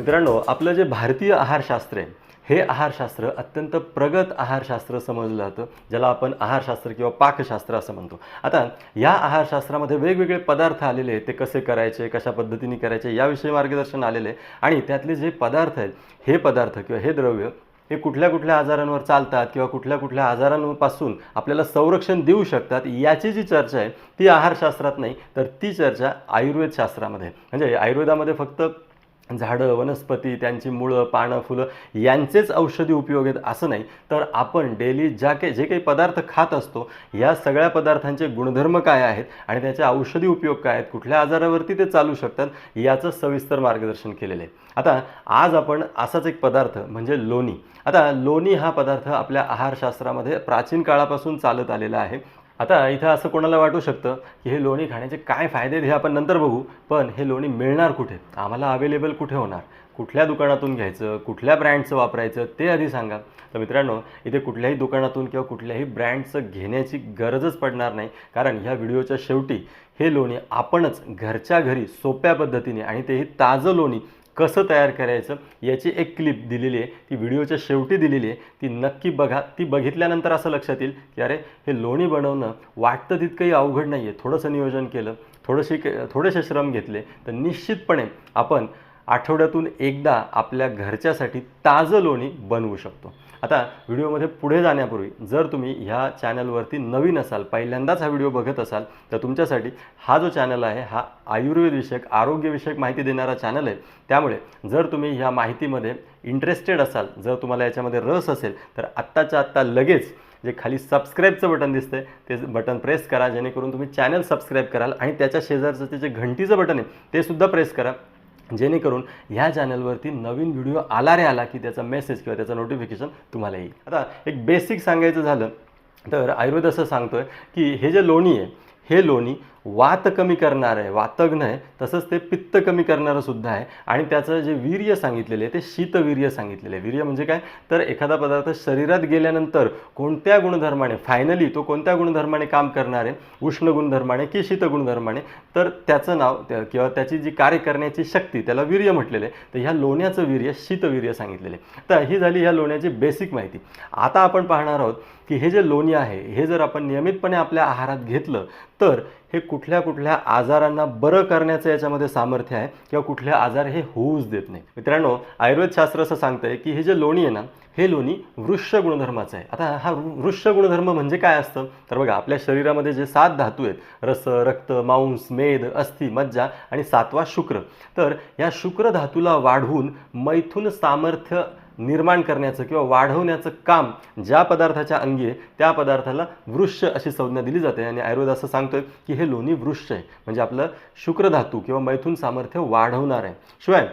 मित्रांनो आपलं जे भारतीय आहारशास्त्र आहे हे आहारशास्त्र अत्यंत प्रगत आहारशास्त्र समजलं जातं ज्याला आपण आहारशास्त्र किंवा पाकशास्त्र असं म्हणतो. आता या आहारशास्त्रामध्ये वेगवेगळे पदार्थ आलेले आहेत ते कसे करायचे कशा पद्धतीने करायचे याविषयी मार्गदर्शन आलेले आहे. आणि त्यातले जे पदार्थ आहेत हे पदार्थ किंवा हे द्रव्य हे कुठल्या कुठल्या आजारांवर चालतात किंवा कुठल्या कुठल्या आजारांपासून आपल्याला संरक्षण देऊ शकतात याची जी चर्चा आहे ती आहारशास्त्रात नाही तर ती चर्चा आयुर्वेदशास्त्रामध्ये म्हणजे आयुर्वेदामध्ये फक्त झाडं वनस्पती त्यांची मुळं पानं फुलं यांचेच औषधी उपयोग आहेत असं नाही. तर आपण डेली ज्या काही जे काही पदार्थ खात असतो या सगळ्या पदार्थांचे गुणधर्म काय आहेत आणि त्याचे औषधी उपयोग काय आहेत कुठल्या आजारावरती ते चालू शकतात याचं सविस्तर मार्गदर्शन केलेलं आहे. आता आज आपण असाच एक पदार्थ म्हणजे लोणी. आता लोणी हा पदार्थ आपल्या आहारशास्त्रामध्ये प्राचीन काळापासून चालत आलेला आहे. आता इथं असं कोणाला वाटू शकतं की हे लोणी खाण्याचे काय फायदे आहेत हे आपण नंतर बघू पण हे लोणी मिळणार कुठे? आम्हाला अवेलेबल कुठे होणार? कुठल्या दुकानातून घ्यायचं? कुठल्या ब्रँडचं वापरायचं? ते आधी सांगा. तर मित्रांनो इथे कुठल्याही दुकानातून किंवा कुठल्याही ब्रँडचं घेण्याची गरजच पडणार नाही. कारण ह्या व्हिडिओच्या शेवटी हे लोणी आपणच घरच्या घरी सोप्या पद्धतीने आणि तेही ताजं लोणी कसं तयार करायचं याची एक क्लिप दिलेली आहे. ती व्हिडिओच्या शेवटी दिलेली आहे. ती नक्की बघा. ती बघितल्यानंतर असं लक्षात येईल की अरे हे लोणी बनवणं वाटतं तितकंही अवघड नाही आहे थोडंसं नियोजन केलं थोडंशी थोडेसे श्रम घेतले तर निश्चितपणे आपण आठवड्यातून एकदा आपल्या घरच्यासाठी ताजं लोणी बनवू शकतो. आता व्हिडिओमध्ये पुढे जाण्यापूर्वी जर तुम्ही ह्या चॅनलवरती नवीन असाल पहिल्यांदाच हा व्हिडिओ बघत असाल तर तुमच्यासाठी हा जो चॅनल आहे हा आयुर्वेदविषयक आरोग्यविषयक माहिती देणारा चॅनल आहे. त्यामुळे जर तुम्ही ह्या माहितीमध्ये इंटरेस्टेड असाल जर तुम्हाला याच्यामध्ये रस असेल तर आत्ताच्या आत्ता लगेच जे खाली सबस्क्राईबचं बटन दिसतंय ते बटन प्रेस करा जेणेकरून तुम्ही चॅनल सबस्क्राईब कराल आणि त्याच्या शेजारचं ते जे घंटीचं बटन आहे ते सुद्धा प्रेस करा. जेणेकरून ह्या चॅनलवरती नवीन व्हिडिओ आला रे आला की त्याचा मेसेज किंवा त्याचं नोटिफिकेशन तुम्हाला येईल. आता एक बेसिक सांगायचं झालं तर आयुर्वेद असं सांगतोय की हे जे लोणी आहे हे लोणी वात कमी करणारं आहे वातग्न आहे तसंच ते पित्त कमी करणारं सुद्धा आहे. आणि त्याचं जे वीर्य सांगितलेलं आहे ते शीतवीर्य सांगितलेलं आहे. वीर्य म्हणजे काय? तर एखादा पदार्थ शरीरात गेल्यानंतर कोणत्या गुणधर्माने फायनली तो कोणत्या गुणधर्माने काम करणार आहे? उष्ण गुणधर्माने की शीत गुणधर्माने? तर त्याचं नाव त्या- किंवा त्याची जी कार्य करण्याची शक्ती त्याला वीर्य म्हटलेलं आहे. तर ह्या लोण्याचं वीर्य शीतवीर्य सांगितलेलं आहे. तर ही झाली ह्या लोण्याची बेसिक माहिती. आता आपण पाहणार आहोत की हे जे लोणी आहे हे जर आपण नियमितपणे आपल्या आहारात घेतलं तर हे कुठल्या कुठल्या आजारांना बरं करण्याचं याच्यामध्ये सामर्थ्य आहे किंवा कुठले आजार हे होऊच देत नाही. मित्रांनो आयुर्वेद शास्त्र असं सांगतंय की हे जे लोणी आहे ना हे लोणी वृक्ष गुणधर्माचं आहे. आता हा वृक्ष गुणधर्म म्हणजे काय असतं? तर बघा आपल्या शरीरामध्ये जे सात धातू आहेत रस रक्त मांस मेद अस्थि मज्जा आणि सातवा शुक्र. तर या शुक्र धातूला वाढवून मैथून सामर्थ्य निर्माण करण्याचं किंवा वाढवण्याचं काम ज्या पदार्थाच्या अंगी आहे त्या पदार्थाला वृक्ष अशी संज्ञा दिली जाते. आणि आयुर्वेद असं सांगतोय की हे लोणी वृक्ष आहे. म्हणजे आपलं शुक्रधातू किंवा मैथून सामर्थ्य वाढवणार आहे. शिवाय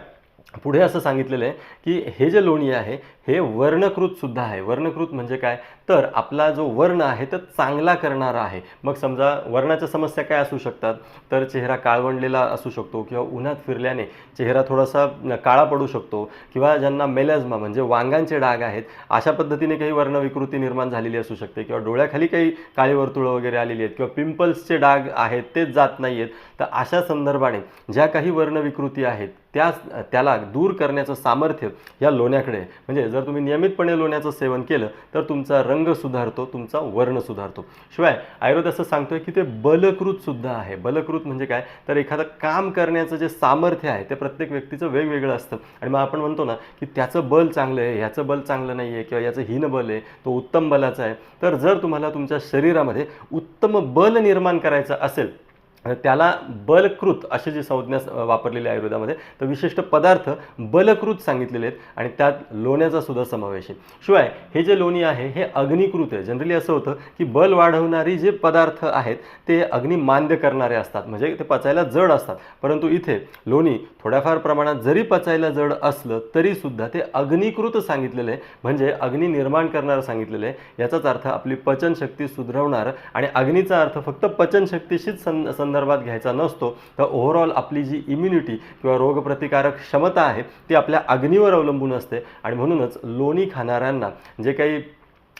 पुढे असं सांगितलेलं आहे की हे जे लोणी आहे हे वर्णकृत सुद्धा आहे. वर्णकृत म्हणजे काय? तर आपला जो वर्ण आहे तो चांगला करणारा आहे. मग समजा वर्णाच्या समस्या काय असू शकतात? तर चेहरा काळवंडलेला असू शकतो किंवा उन्हात फिरल्याने चेहरा थोडासा काळा पडू शकतो किंवा ज्यांना मेलॅझमा म्हणजे वांगांचे डाग आहेत अशा पद्धतीने काही वर्णविकृती निर्माण झालेली असू शकते किंवा डोळ्याखाली काही काळी वर्तुळं वगैरे आलेली आहेत किंवा पिंपल्सचे डाग आहेत तेच जात नाही आहेत तर अशा संदर्भाने ज्या काही वर्णविकृती आहेत त्या त्याला दूर करण्याचं सामर्थ्य या लोण्याकडे म्हणजे जर जर तुम्ही नियमितपणे लोण्याचं सेवन केलं तर तुमचा रंग सुधारतो तुमचा वर्ण सुधारतो. शिवाय आयुर्वेद असं सांगतोय की ते बलकृत सुद्धा आहे. बलकृत म्हणजे काय? तर एखादं काम करण्याचं जे सामर्थ्य आहे ते प्रत्येक व्यक्तीचं वेगवेगळं असतं. आणि मग आपण म्हणतो ना की त्याचं बल चांगलं आहे ह्याचं बल चांगलं नाही आहे किंवा याचं हीन बल आहे तो उत्तम बलाचा आहे. तर जर तुम्हाला तुमच्या शरीरामध्ये उत्तम बल निर्माण करायचं असेल त्याला बलकृत अशी जी संज्ञा वापरलेले वापरलेली आहे आयुर्वेदामध्ये तर विशिष्ट पदार्थ बलकृत सांगितलेले आहेत आणि त्यात लोण्याचा सुद्धा समावेश आहे. शिवाय हे जे लोणी आहे हे अग्निकृत आहे. जनरली असं होतं की बल वाढवणारी जे पदार्थ आहेत ते अग्नी मान्य करणारे असतात. म्हणजे ते पचायला जड असतात. परंतु इथे लोणी थोड्याफार प्रमाणात जरी पचायला जड असलं तरीसुद्धा ते अग्निकृत सांगितलेलं आहे. म्हणजे अग्नी निर्माण करणारं सांगितलेलं आहे. याचाच अर्थ आपली पचनशक्ती सुधरवणार आणि अग्नीचा अर्थ फक्त पचनशक्तीशीच सं संदर्भात घ्यायचा नसतो तर ओव्हरऑल आपली जी इम्युनिटी किंवा रोगप्रतिकारक क्षमता आहे ती आपल्या अग्नीवर अवलंबून असते. आणि म्हणूनच लोणी खाणाऱ्यांना जे काही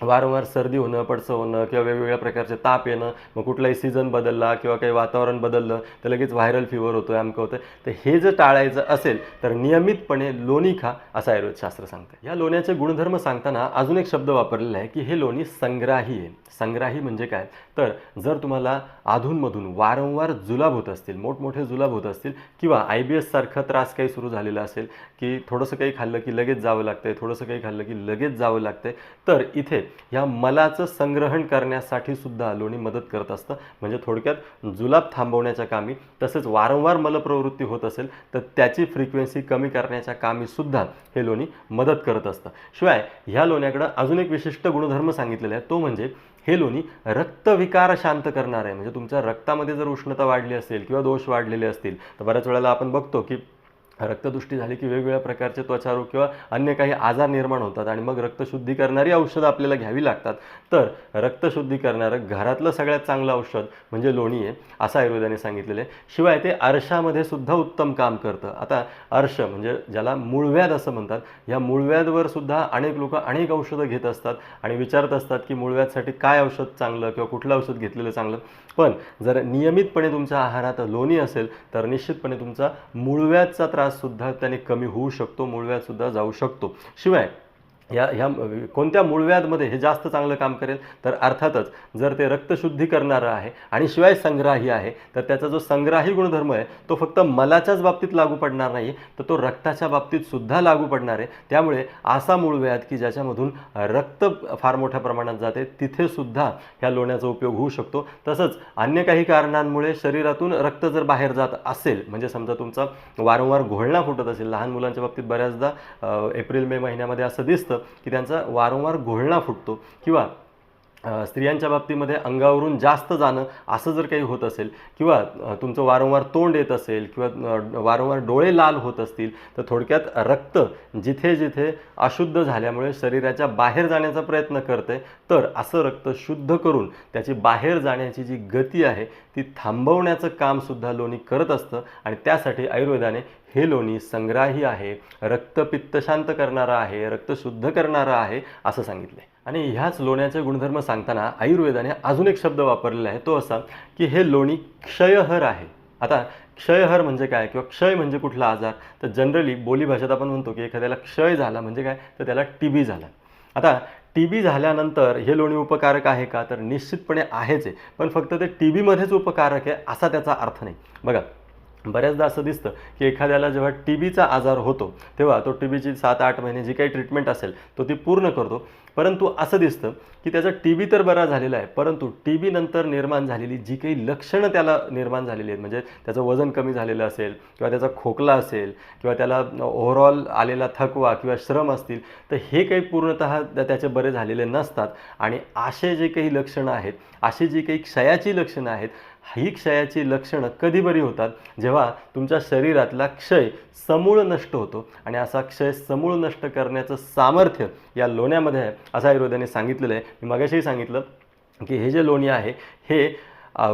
वारंवार सर्दी होणं पडसं होणं किंवा वेगवेगळ्या प्रकारचे ताप येणं मग कुठलाही सीझन बदलला किंवा काही वातावरण बदललं तर लगेच व्हायरल फिवर होतो आहे अमकं होतं तर हे जर टाळायचं असेल तर नियमितपणे लोणी खा असं आयुर्वेदशास्त्र सांगतं या लोण्याचे गुणधर्म सांगताना अजून एक शब्द वापरलेला आहे की हे लोणी संग्राही आहे. संग्राही म्हणजे काय? तर जर तुम्हाला अधूनमधून वारंवार जुलाब होत असतील मोठमोठे जुलाब होत असतील किंवा आय बी एससारखा त्रास काही सुरू झालेला असेल की थोडंसं काही खाल्लं की लगेच जावं लागतंय थोडंसं काही खाल्लं की लगेच जावं लागतंय तर इथे ह्या मलाचं संग्रहण करण्यासाठी सुद्धा लोणी मदत करत असतं. म्हणजे थोडक्यात जुलाब थांबवण्याच्या कामी तसेच वारंवार मलप्रवृत्ती होत असेल तर त्याची फ्रिक्वेन्सी कमी करण्याच्या कामी सुद्धा हे लोणी मदत करत असतं. शिवाय ह्या लोण्याकडं अजून एक विशिष्ट गुणधर्म सांगितलेला आहे. तो म्हणजे हे लोणी रक्तविकार शांत करणार आहे. म्हणजे तुमच्या रक्तामध्ये जर उष्णता वाढली असेल किंवा दोष वाढलेले असतील तर बऱ्याच वेळेला आपण बघतो की रक्तदृष्टी झाली की वेगवेगळ्या प्रकारचे त्वचारोग किंवा अन्य काही आजार निर्माण होतात आणि मग रक्तशुद्धी करणारी औषधं आपल्याला घ्यावी लागतात. तर रक्तशुद्धी करणारं घरातलं सगळ्यात चांगलं औषध म्हणजे लोणी आहे असं आयुर्वेदाने सांगितलेलं आहे. शिवाय ते अर्शामध्ये सुद्धा उत्तम काम करतं. आता अर्श म्हणजे ज्याला मूळव्याध असं म्हणतात ह्या मूळव्याधवर सुद्धा अनेक लोक अनेक औषधं घेत असतात आणि विचारत असतात की मूळव्याधसाठी काय औषध चांगलं किंवा कुठलं औषध घेतलेलं चांगलं. पण जर नियमितपणे तुमच्या आहारात लोणी असेल तर निश्चितपणे तुमचा मूळव्याधचा त्रास व्याजसुद्धा त्याने कमी होऊ शकतो मूळव्याधसुद्धा जाऊ शकतो. शिवाय या ह्या कोणत्या मूळव्याधमध्ये हे जास्त चांगलं काम करेल? तर अर्थातच जर ते रक्तशुद्धी करणारं आहे आणि शिवाय संग्राही आहे तर त्याचा जो संग्राही गुणधर्म आहे तो फक्त मलाच्याच बाबतीत लागू पडणार नाही तर तो रक्ताच्या बाबतीत सुद्धा लागू पडणार आहे. त्यामुळे असा मूळव्याध की ज्याच्यामधून रक्त फार मोठ्या प्रमाणात जाते तिथे सुद्धा ह्या लोण्याचा उपयोग होऊ शकतो. तसंच अन्य काही कारणांमुळे शरीरातून रक्त जर बाहेर जात असेल म्हणजे समजा तुमचा वारंवार घोळणा फुटत असेल लहान मुलांच्या बाबतीत बऱ्याचदा एप्रिल मे महिन्यामध्ये असं दिसतं की त्यांचा वारंवार घोळणा फुटतो किंवा स्त्रियांच्या बाबतीमध्ये अंगावरून जास्त जाणं असं जर काही होत असेल किंवा तुमचं वारंवार तोंड येत असेल किंवा वारंवार डोळे लाल होत असतील तर थोडक्यात रक्त जिथे जिथे अशुद्ध झाल्यामुळे शरीराच्या बाहेर जाण्याचा प्रयत्न करते तर असं रक्त शुद्ध करून त्याची बाहेर जाण्याची जी गती आहे ती थांबवण्याचं कामसुद्धा लोणी करत असतं आणि त्यासाठी आयुर्वेदाने हे लोणी संग्राही आहे रक्तपित्त शांत करणारं आहे रक्त शुद्ध करणारं आहे असं सांगितलं आहे आणि ह्याच लोण्याचे गुणधर्म सांगताना आयुर्वेदाने अजून एक शब्द वापरलेला आहे तो असा की हे लोणी क्षयहर आहे. आता क्षयहर म्हणजे काय किंवा क्षय म्हणजे कुठला आजार? तर जनरली बोलीभाषेत आपण म्हणतो की एखाद्याला क्षय झाला म्हणजे काय? तर त्याला टी बी झाला. आता टी बी झाल्यानंतर हे लोणी उपकारक आहे का? तर निश्चितपणे आहेच आहे. पण फक्त ते टी बीमध्येच उपकारक आहे असा त्याचा अर्थ नाही. बघा बऱ्याचदा असं दिसतं की एखाद्याला जेव्हा टी बीचा आजार होतो तेव्हा तो टी बीची सात आठ महिने जी काही ट्रीटमेंट असेल तो ती पूर्ण करतो. परंतु असं दिसतं की त्याचा टी बी तर बरा झालेला आहे परंतु टी बी नंतर निर्माण झालेली जी काही लक्षणं त्याला निर्माण झालेली आहेत म्हणजे त्याचं वजन कमी झालेलं असेल किंवा त्याचा खोकला असेल किंवा त्याला ओव्हरऑल आलेला थकवा किंवा श्रम असतील तर हे काही पूर्णतः त्याचे बरे झालेले नसतात. आणि असे जे काही लक्षणं आहेत अशी जी काही क्षयाची लक्षणं आहेत ही क्षयाची लक्षणं कधी बरी होतात? जेव्हा तुमच्या शरीरातला क्षय समूळ नष्ट होतो आणि असा क्षय समूळ नष्ट करण्याचं सामर्थ्य या लोण्यामध्ये आहे असं आयुर्वेदाने सांगितलेलं आहे. मी मगाशीही सांगितलं की हे जे लोणी आहे हे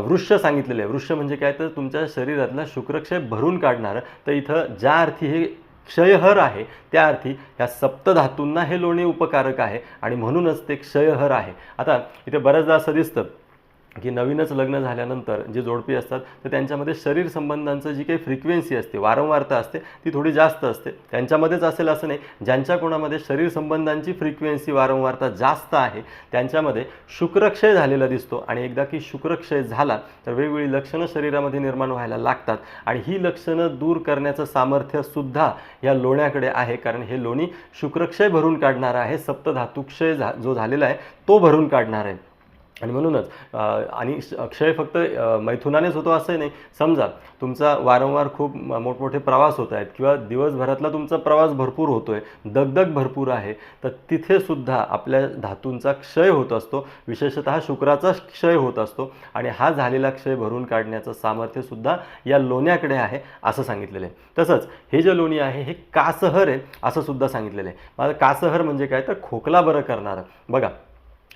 वृक्ष सांगितलेलं आहे. वृक्ष म्हणजे काय? तर तुमच्या शरीरातला शुक्रक्षय भरून काढणारं. तर इथं ज्या अर्थी हे क्षयहर आहे त्या अर्थी ह्या सप्तधातूंना हे लोणी उपकारक आहे आणि म्हणूनच ते क्षयहर आहे. आता इथे बऱ्याचदा असं दिसतं की नवीनच लग्न झाल्यानंतर जे जोडपी असतात तर त्यांच्यामध्ये शरीर संबंधांचं जी काही फ्रिक्वेन्सी असते वारंवारता असते ती थोडी जास्त असते. त्यांच्यामध्येच असेल असं नाही ज्यांच्या कोणामध्ये शरीर संबंधांची फ्रिक्वेन्सी वारंवारता जास्त आहे त्यांच्यामध्ये शुक्रक्षय झालेला दिसतो. आणि एकदा की शुक्रक्षय झाला तर वेगवेगळी लक्षणं शरीरामध्ये निर्माण व्हायला लागतात. आणि ही लक्षणं दूर करण्याचं सामर्थ्य सुद्धा या लोण्याकडे आहे. कारण हे लोणी शुक्रक्षय भरून काढणारं आहे सप्तधातुक्षय झा जो झालेला आहे तो भरून काढणार आहे. आणि म्हणूनच आणि क्षय फक्त मैथुनानेच होतो असंही नाही. समजा तुमचा वारंवार खूप मोठमोठे प्रवास होत आहेत किंवा दिवसभरातला तुमचा प्रवास भरपूर होतो आहे दगदग भरपूर आहे तर तिथेसुद्धा आपल्या धातूंचा क्षय होत असतो. विशेषतः शुक्राचा क्षय होत असतो आणि हा झालेला क्षय भरून काढण्याचं सामर्थ्यसुद्धा या लोण्याकडे आहे असं सांगितलेलं आहे. तसंच हे जे लोणी आहे हे कासहर आहे असं सुद्धा सांगितलेलं आहे. माझं कासहर म्हणजे काय? तर खोकला बरं करणारं. बघा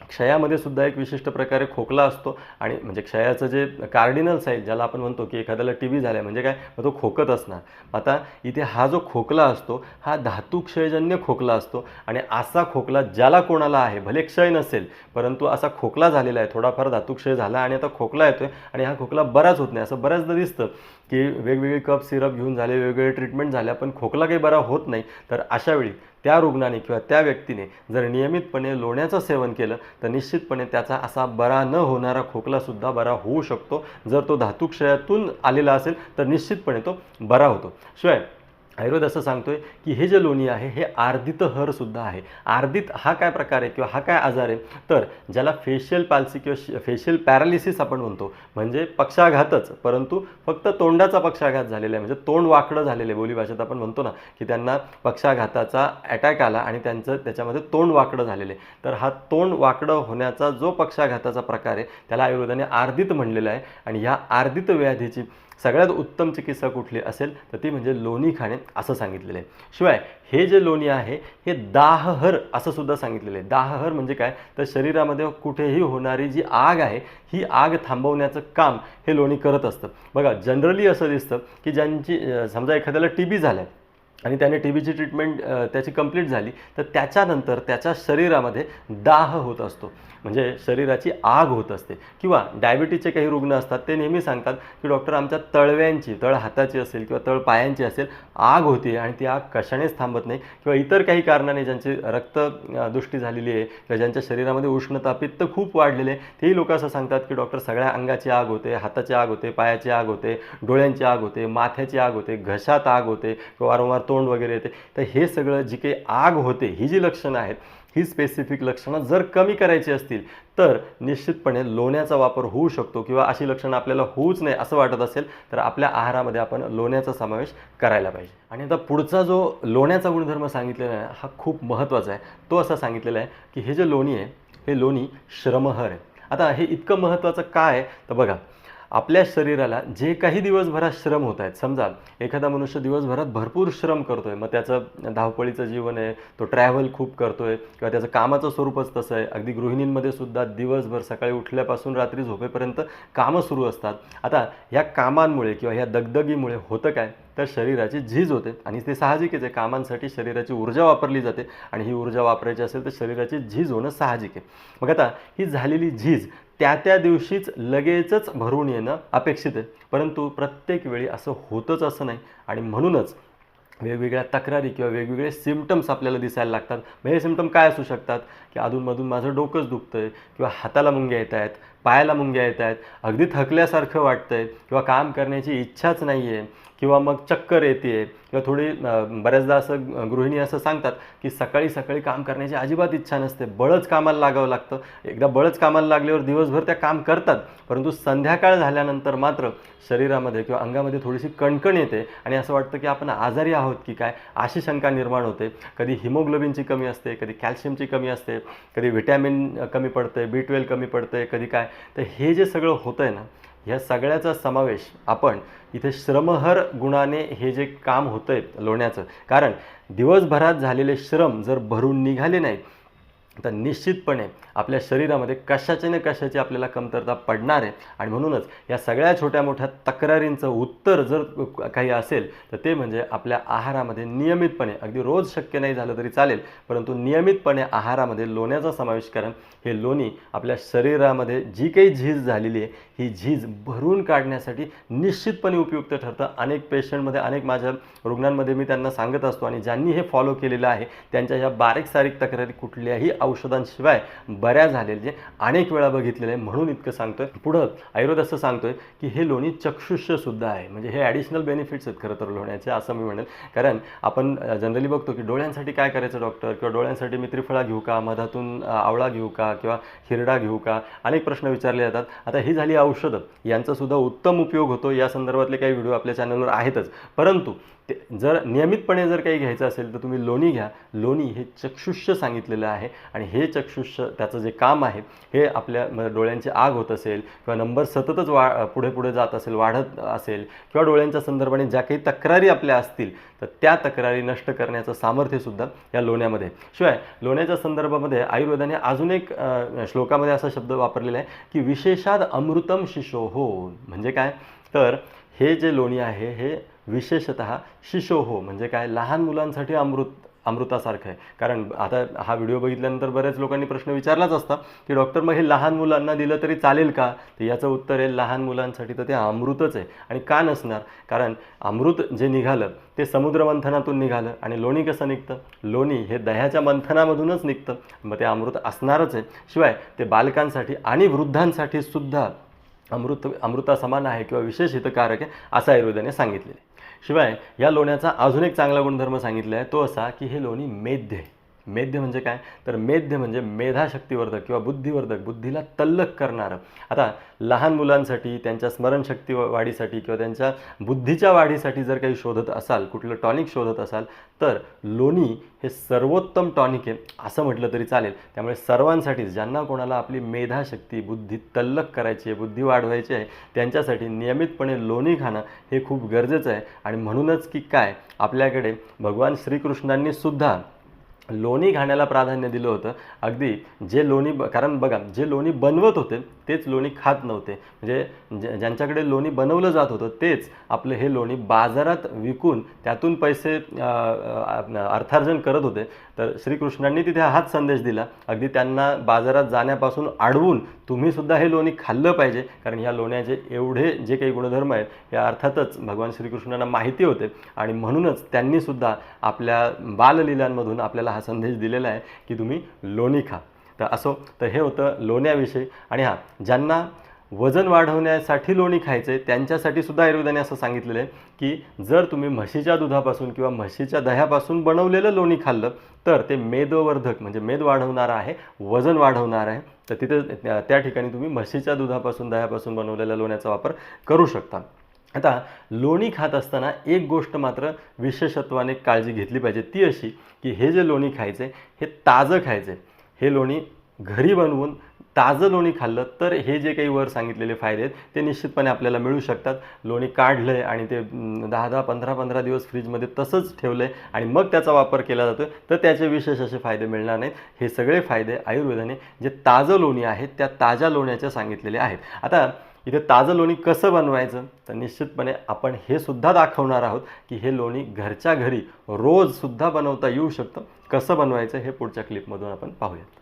क्षयामध्ये सुद्धा एक विशिष्ट प्रकारे खोकला असतो आणि म्हणजे क्षयाचं जे कार्डिनल्स आहे ज्याला आपण म्हणतो की एखाद्याला टी व्ही झाला म्हणजे काय? मग तो खोकत असणार. आता इथे हा जो खोकला असतो हा धातू क्षयजन्य खोकला असतो आणि असा खोकला ज्याला कोणाला आहे भले क्षय नसेल परंतु असा खोकला झालेला आहे थोडाफार धातू क्षय झाला आणि आता खोकला येतोय आणि हा खोकला बराच होत नाही. असं बऱ्याचदा दिसतं. की वेगवेगळे कप सिरप घेऊन झाले वेगवेगळे ट्रीटमेंट झाल्या पण खोकला काही बरा होत नाही. तर अशा वेळी त्या रुग्णाने किंवा त्या व्यक्तीने जर नियमितपणे लोण्याचं सेवन केलं तर निश्चितपणे त्याचा असा बरा न होणारा खोकलासुद्धा बरा होऊ शकतो. जर तो धातुक्षयातून आलेला असेल तर निश्चितपणे तो बरा होतो. शिवाय आयुर्वेद असं सांगतोय की हे जे लोणी आहे हे आर्दित हर सुद्धा आहे. आर्दित हा काय प्रकार आहे किंवा हा काय आजार आहे? तर ज्याला फेशियल पाल्सी किंवा फेशियल पॅरालिसिस आपण म्हणतो म्हणजे पक्षाघातच परंतु फक्त तोंडाचा पक्षाघात झालेला आहे. म्हणजे तोंड वाकडं झालेलं आहे. बोलीभाषेत आपण म्हणतो ना की त्यांना पक्षाघाताचा अटॅक आला आणि त्यांचं त्याच्यामध्ये तोंड वाकडं झालेलं आहे. तर हा तोंड वाकडं होण्याचा जो पक्षाघाताचा प्रकार आहे त्याला आयुर्वेदाने आर्दित म्हणलेला आहे. आणि ह्या आर्दित व्याधीची सगळ्यात उत्तम चिकित्सा कुठली असेल तर ती म्हणजे लोणी खाणे असं सांगितलेलं आहे. शिवाय हे जे लोणी आहे हे दाहहर असं सुद्धा सांगितलेलं आहे. दाहहर म्हणजे काय? तर शरीरामध्ये कुठेही होणारी जी आग आहे ही आग थांबवण्याचं काम हे लोणी करत असतं. बघा जनरली असं दिसतं की ज्यांची समजा एखाद्याला टी बी झाला आहे आणि त्याने टी बीची ट्रीटमेंट त्याची कंप्लीट झाली. तर त्याच्यानंतर त्याच्या शरीरामध्ये दाह होत असतो. म्हणजे शरीराची आग होत असते. किंवा डायबिटीजचे काही रुग्ण असतात ते नेहमी सांगतात की डॉक्टर आमच्या तळव्यांची तळ हाताची असेल किंवा तळ पायांची असेल आग होती आणि ती आग कशानेच थांबत नाही. किंवा इतर काही कारणाने ज्यांची रक्त दृष्टी झालेली आहे किंवा ज्यांच्या शरीरामध्ये उष्णता पित्त खूप वाढलेले आहे तेही लोक असं सांगतात की डॉक्टर सगळ्या अंगाची आग होते हाताची आग होते पायाची आग होते डोळ्यांची आग होते माथ्याची आग होते घशात आग होते किंवा वारंवार तोंड वगैरे येते. तर हे सगळं जी काही आग होते ही जी लक्षणं आहेत ही स्पेसिफिक लक्षणं जर कमी करायची असतील तर निश्चितपणे लोण्याचा वापर होऊ शकतो किंवा अशी लक्षणं आपल्याला होऊच नाही असं वाटत असेल तर आपल्या आहारामध्ये आपण लोण्याचा समावेश करायला पाहिजे. आणि आता पुढचा जो लोण्याचा गुणधर्म सांगितलेला आहे हा खूप महत्त्वाचा आहे. तो असा सांगितलेला आहे की हे जे लोणी आहे हे लोणी श्रमहर आहे. आता हे इतकं महत्त्वाचं काय आहे? तर बघा आपल्या शरीराला जे काही दिवसभरात श्रम होत आहेत समजा एखादा मनुष्य दिवसभरात भरपूर श्रम करतोय मग त्याचं धावपळीचं जीवन आहे तो ट्रॅव्हल खूप करतोय किंवा त्याचं कामाचं स्वरूपच तसं आहे. अगदी गृहिणींमध्ये सुद्धा दिवसभर सकाळी उठल्यापासून रात्री झोपेपर्यंत कामं सुरू असतात. आता ह्या कामांमुळे किंवा ह्या दगदगीमुळे होतं काय? तर शरीराची झीज होते आणि ते साहजिकच आहे. कामांसाठी शरीराची ऊर्जा वापरली जाते आणि ही ऊर्जा वापरायची असेल तर शरीराची झीज होणं साहजिक आहे. मग आता ही झालेली झीज त्या त्या दिवशीच लगेचच भरून येणं अपेक्षित आहे. परंतु प्रत्येक वेळी असं होतंच असं नाही. आणि म्हणूनच वेगवेगळ्या तक्रारी किंवा वेगवेगळे सिमटम्स आपल्याला दिसायला लागतात. मग हे सिमटम काय असू शकतात? की अधूनमधून माझं डोकंच दुखतं आहे किंवा हाताला मुंग्या येत आहेत पायाला मुंग्या येत आहेत. अगदी थकल्यासारखं वाटतं आहे किंवा काम करण्याची इच्छाच नाही आहे किंवा मग चक्कर येते किंवा थोडी बऱ्याचदा असं गृहिणी असं सांगतात की सकाळी सकाळी काम करण्याची अजिबात इच्छा नसते. बळच कामाला लागावं लागतं. एकदा बळच कामाला लागल्यावर दिवसभर त्या काम करतात परंतु संध्याकाळ झाल्यानंतर मात्र शरीरामध्ये किंवा अंगामध्ये थोडीशी कणकण येते आणि असं वाटतं की आपण आजारी आहोत की काय? अशी शंका निर्माण होते. कधी हिमोग्लोबिनची कमी असते कधी कॅल्शियमची कमी असते कधी व्हिटॅमिन कमी पडते बी ट्वेल्व कमी पडते कधी काय? तर हे जे सगळं होतं आहे ना ह्या सगळ्याचा समावेश आपण इथे श्रमहर गुणाने हे जे काम होतं आहे लोण्याचं. कारण दिवसभरात झालेले श्रम जर भरून निघाले नाहीत तर निश्चितपणे आपल्या शरीरामध्ये कशाची ना कशाची आपल्याला कमतरता पडणार आहे. आणि म्हणूनच या सगळ्या छोट्या मोठ्या तक्रारींचं उत्तर जर काही असेल तर ते म्हणजे आपल्या आहारामध्ये नियमितपणे अगदी रोज शक्य नाही झालं तरी चालेल परंतु नियमितपणे आहारामध्ये लोण्याचा समावेश करण हे लोणी आपल्या शरीरामध्ये जी काही झीज झालेली आहे ही झीज भरून काढण्यासाठी निश्चितपणे उपयुक्त ठरतं. अनेक पेशंटमध्ये अनेक माझ्या रुग्णांमध्ये मी त्यांना सांगत असतो आणि ज्यांनी हे फॉलो केलेलं आहे त्यांच्या ह्या बारीक सारीक तक्रारी कुठल्याही औषधांशिवाय बऱ्या झालेल्या जे अनेक वेळा बघितलेलं आहे म्हणून इतकं सांगतोय. पुढं आयुर्वेद असं सांगतोय की हे लोणी चक्षुष्य सुद्धा आहे. म्हणजे हे ॲडिशनल बेनिफिट्स आहेत खरं तर लोण्याचे असं मी म्हणेल. कारण आपण जनरली बघतो की डोळ्यांसाठी काय करायचं डॉक्टर किंवा डोळ्यांसाठी मी त्रिफळा घेऊ का? मधातून आवळा घेऊ का? किंवा हिरडा घेऊ का? अनेक प्रश्न विचारले जातात. आता ही झाली औषधं. यांचा सुद्धा उत्तम उपयोग होतो. या संदर्भातले काही व्हिडिओ आपल्या चॅनलवर आहेतच. परंतु ते जर नियमितपणे जर काही घ्यायचं असेल तर तुम्ही लोणी घ्या. लोणी हे चक्षुष्य सांगितलेलं आहे आणि हे चक्षुष्य त्याचं जे काम आहे हे आपल्या डोळ्यांची आग होत असेल किंवा नंबर सततच वा पुढे पुढे जात असेल वाढत असेल किंवा डोळ्यांच्या संदर्भाने ज्या काही तक्रारी आपल्या असतील तर त्या तक्रारी नष्ट करण्याचं सामर्थ्यसुद्धा या लोण्यामध्ये शिवाय लोण्याच्या संदर्भामध्ये आयुर्वेदाने अजून एक श्लोकामध्ये असा शब्द वापरलेला आहे की विशेषाद अमृतम शिशो हो म्हणजे काय? तर हे जे लोणी आहे हे विशेषत शिशो हो म्हणजे काय? लहान मुलांसाठी अमृत अमृतासारखं आहे. कारण आता हा व्हिडिओ बघितल्यानंतर बऱ्याच लोकांनी प्रश्न विचारलाच असता की डॉक्टर मग हे लहान मुलांना दिलं तरी चालेल का? तर याचं उत्तर आहे लहान मुलांसाठी तर ते अमृतच आहे आणि का नसणार? कारण अमृत जे निघालं ते समुद्रमंथनातून निघालं आणि लोणी कसं निघतं? लोणी हे दह्याच्या मंथनामधूनच निघतं. मग ते अमृत असणारच आहे. शिवाय ते बालकांसाठी आणि वृद्धांसाठी सुद्धा अमृत अमृतासमान आहे किंवा विशेष हितकारक आहे असं आयुर्वेदाने सांगितलेलं शिवाय या लोण्याचा अजून एक चांगला गुणधर्म सांगितला आहे तो असा की हे लोणी मेद्य आहे. मेध्य म्हणजे काय? तर मेध्य म्हणजे मेधाशक्तीवर्धक किंवा बुद्धिवर्धक बुद्धीला तल्लक करणारं. आता लहान मुलांसाठी त्यांच्या स्मरणशक्ती वाढीसाठी किंवा त्यांच्या बुद्धीच्या वाढीसाठी जर काही शोधत असाल कुठलं टॉनिक शोधत असाल तर लोणी हे सर्वोत्तम टॉनिक आहे असं म्हटलं तरी चालेल. त्यामुळे सर्वांसाठीच ज्यांना कोणाला आपली मेधाशक्ती बुद्धी तल्लक करायची आहे बुद्धी वाढवायची आहे त्यांच्यासाठी नियमितपणे लोणी खाणं हे खूप गरजेचं आहे. आणि म्हणूनच की काय? आपल्याकडे भगवान श्रीकृष्णांनी सुद्धा लोणी घाण्याला प्राधान्य दिलं होतं. अगदी जे लोणी ब कारण बघा जे लोणी बनवत होते तेच लोणी खात नव्हते. म्हणजे ज्या- ज्यांच्याकडे लोणी बनवलं जात होतं तेच आपलं हे लोणी बाजारात विकून त्यातून पैसे अर्थार्जन करत होते. तर श्रीकृष्णांनी तिथे हाच संदेश दिला. अगदी त्यांना बाजारात जाण्यापासून अडवून तुम्हीसुद्धा हे लोणी खाल्लं पाहिजे. कारण ह्या लोण्याचे एवढे जे काही गुणधर्म आहेत हे अर्थातच भगवान श्रीकृष्णांना माहिती होते. आणि म्हणूनच त्यांनीसुद्धा आपल्या बाललीलांमधून आपल्याला हा संदेश दिलेला आहे की तुम्ही लोणी खा. तर असो तर हे होतं लोण्याविषयी. आणि हां ज्यांना वजन वाढवण्यासाठी लोणी खायचं आहे त्यांच्यासाठी सुद्धा आयुर्वेदाने असं सांगितलेलं आहे की जर तुम्ही म्हशीच्या दुधापासून किंवा म्हशीच्या दह्यापासून बनवलेलं लोणी खाल्लं तर ते मेदवर्धक म्हणजे मेद वाढवणारं आहे वजन वाढवणार आहे तर तिथे त्या ठिकाणी तुम्ही म्हशीच्या दुधापासून दह्यापासून बनवलेल्या लोण्याचा वापर करू शकता. आता लोणी खात असताना एक गोष्ट मात्र विशेषत्वाने काळजी घेतली पाहिजे. ती अशी की हे जे लोणी खायचे हे ताजं खायचं. आहे हे लोणी घरी बनवून ताजं लोणी खाल्लं तर हे जे काही वर सांगितलेले फायदे आहेत ते निश्चितपणे आपल्याला मिळू शकतात. लोणी काढलं आहे आणि ते दहा दहा पंधरा पंधरा दिवस फ्रीजमध्ये तसंच ठेवलं आहे आणि मग त्याचा वापर केला जातो तर त्याचे विशेष असे फायदे मिळणार नाहीत. हे सगळे फायदे आयुर्वेदाने जे ताजं लोणी आहेत त्या ताज्या लोण्याच्या सांगितलेले आहेत. आता इथे ताजं लोणी कसं बनवायचं? तर निश्चितपणे आपण हे सुद्धा दाखवणार आहोत की हे लोणी घरच्या घरी रोजसुद्धा बनवता येऊ शकतं. कसं बनवायचं हे पुढच्या क्लिपमधून आपण पाहूयात.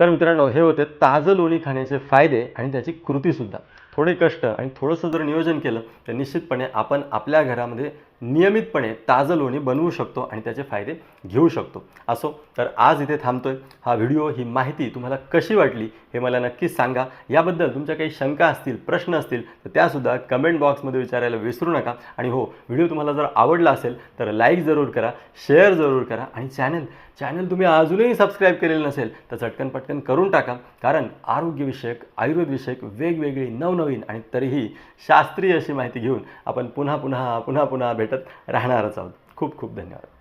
तर मित्रांनो हे होते ताजं लोणी खाण्याचे फायदे आणि त्याची कृतीसुद्धा. थोडे कष्ट आणि थोडंसं जर नियोजन केलं तर निश्चितपणे आपण आपल्या घरामध्ये नियमितपणे ताजं लोणी बनवू शकतो आणि त्याचे फायदे घेऊ शकतो. असो तर आज इथे थांबतोय. हा व्हिडिओ ही माहिती तुम्हाला कशी वाटली हे मला नक्कीच सांगा. याबद्दल तुमच्या काही शंका असतील प्रश्न असतील तर त्यासुद्धा कमेंट बॉक्समध्ये विचारायला विसरू नका. आणि हो व्हिडिओ तुम्हाला जर आवडला असेल तर लाईक जरूर करा शेअर जरूर करा आणि चॅनल चॅनल तुम्ही अजूनही सबस्क्राईब केलेलं नसेल तर चटकन पटकन करून टाका. कारण आरोग्यविषयक आयुर्वेदविषयक वेगवेगळी नवनवीन आणि तरीही शास्त्रीय अशी माहिती घेऊन आपण पुन्हा पुन्हा पुन्हा पुन्हा भेटत राहणारच आहोत. खूप खूप धन्यवाद.